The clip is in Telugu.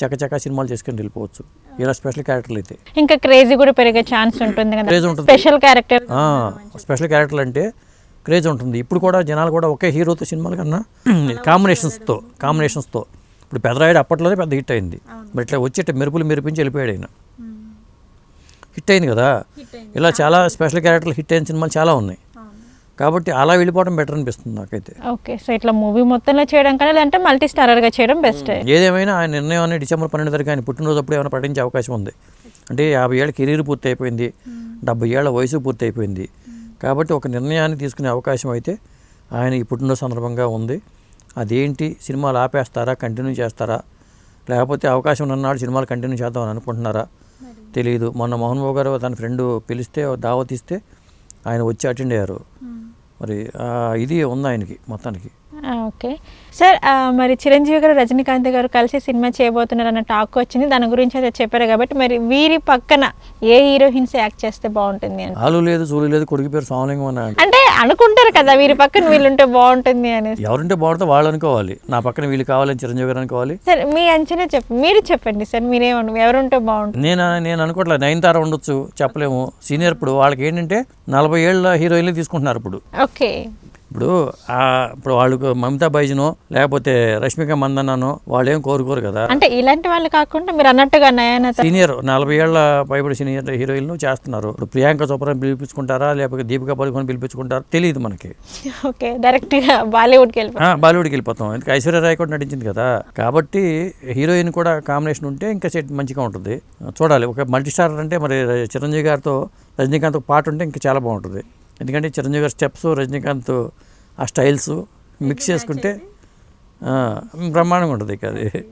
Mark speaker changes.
Speaker 1: చకచకా సినిమాలు చేసుకొని వెళ్ళిపోవచ్చు. ఇలా స్పెషల్ క్యారెక్టర్లు అయితే.
Speaker 2: ఇంకా క్రేజీ కూడా పెరిగే ఛాన్స్ ఉంటుంది కదా.
Speaker 1: Craze ఉంటుంది.
Speaker 2: స్పెషల్ క్యారెక్టర్
Speaker 1: స్పెషల్ క్యారెక్టర్లు అంటే క్రేజ్ ఉంటుంది. ఇప్పుడు కూడా జనాలు కూడా ఒకే హీరోతో సినిమాల కన్నా కాంబినేషన్స్తో కాంబినేషన్స్తో. ఇప్పుడు పెదరాయుడు అప్పట్లోనే పెద్ద హిట్ అయింది. మరి ఇట్లా వచ్చేట మెరుపులు మెరిపించి వెళ్ళిపోయాడు ఆయన. హిట్ అయింది కదా. ఇలా చాలా స్పెషల్ క్యారెక్టర్లు హిట్ అయిన సినిమాలు చాలా ఉన్నాయి. కాబట్టి అలా వెళ్ళిపోవడం బెటర్ అనిపిస్తుంది నాకైతే.
Speaker 2: ఓకే సో ఇట్లా మూవీ మొత్తంలో చేయడం కన్నా లేదంటే మల్టీ స్టారర్గా చేయడం బెస్ట్
Speaker 1: ఏదేమైనా ఆయన నిర్ణయం అనేది డిసెంబర్ పన్నెండు తారీఖు ఆయన పుట్టినరోజు అప్పుడు ఏమైనా ప్రకటించే అవకాశం ఉంది. అంటే యాభై ఏళ్ళ కెరీర్ పూర్తి అయిపోయింది డెబ్బై ఏళ్ళ వయసు పూర్తి అయిపోయింది కాబట్టి ఒక నిర్ణయాన్ని తీసుకునే అవకాశం అయితే ఆయన ఈ పుట్టినరోజు సందర్భంగా ఉంది. అదేంటి సినిమాలు ఆపేస్తారా కంటిన్యూ చేస్తారా? లేకపోతే అవకాశం ఉన్ననాడు సినిమాలు కంటిన్యూ చేద్దామని అనుకుంటున్నారా? తెలియదు మొన్న మోహన్ బాబు గారు తన ఫ్రెండ్ పిలిస్తే దావత్ ఇస్తే ఆయన వచ్చి అటెండ్ అయ్యారు. మరి ఇది ఉంది ఆయనకి మొత్తానికి.
Speaker 2: ఓకే. సార్ మరి చిరంజీవి గారు రజనీకాంత్ గారు కలిసి సినిమా చేయబోతున్నారు అన్న టాక్ వచ్చింది. దాని గురించి అయితే చెప్పారు కాబట్టి మరి వీరి పక్కన ఏ హీరోయిన్స్ యాక్ట్ చేస్తే బాగుంటుంది అని.
Speaker 1: ఆలు లేదు చూలు లేదు కొడుకు పేరు సోమలింగం
Speaker 2: అంటే అనుకుంటారు కదా వీరి పక్కన వీళ్ళుంటే బాగుంటుంది అనేసి
Speaker 1: ఎవరుంటే బాగుంటే వాళ్ళు అనుకోవాలి. నా పక్కన వీళ్ళు కావాలని చిరంజీవి గారు అనుకోవాలి.
Speaker 2: సార్ మీ అంచనా చెప్ప మీరు చెప్పండి సార్ మీరేమను ఎవరుంటే బాగుంటుంది.
Speaker 1: నేను నేను అనుకోవట్లేదు నైన్ తార ఉండొచ్చు చెప్పలేము. సీనియర్ ఇప్పుడు వాళ్ళకి ఏంటంటే నలభై ఏళ్ళ హీరోయిన్లు తీసుకుంటున్నారు ఇప్పుడు.
Speaker 2: ఓకే.
Speaker 1: ఇప్పుడు ఆ ఇప్పుడు వాళ్ళకు మమతా బైజనో లేకపోతే రష్మిక మందన్ననో వాళ్ళు ఏం కోరుకోరు కదా.
Speaker 2: అంటే ఇలాంటి వాళ్ళు కాకుండా మీరు అన్నట్టుగా నయన
Speaker 1: సీనియర్ నలభై ఏళ్ళ పైబడి సీనియర్ హీరోయిన్లు చేస్తున్నారు. ఇప్పుడు ప్రియాంక చోప్రాని పిలిపించుకుంటారా లేకపోతే దీపికా పడుకొని పిలిపించుకుంటారా? తెలియదు మనకి.
Speaker 2: ఓకే డైరెక్ట్గా బాలీవుడ్కి వెళ్ళిపో
Speaker 1: ఆ, బాలీవుడ్కి వెళ్ళిపోతాం. ఎందుకంటే ఐశ్వర్య రాయ్ కూడా నటించింది కదా. కాబట్టి హీరోయిన్ కూడా కాంబినేషన్ ఉంటే ఇంకా సెట్ మంచిగా ఉంటుంది. చూడాలి. ఒక మల్టీ స్టార్ అంటే మరి చిరంజీవి గారితో రజనీకాంత్ పాట ఉంటే ఇంకా చాలా బాగుంటుంది. ఎందుకంటే చిరంజీవి గారి స్టెప్స్ రజనీకాంత్ ఆ స్టైల్స్ మిక్స్ చేసుకుంటే బ్రహ్మాండంగా ఉంటుంది ఇక అది.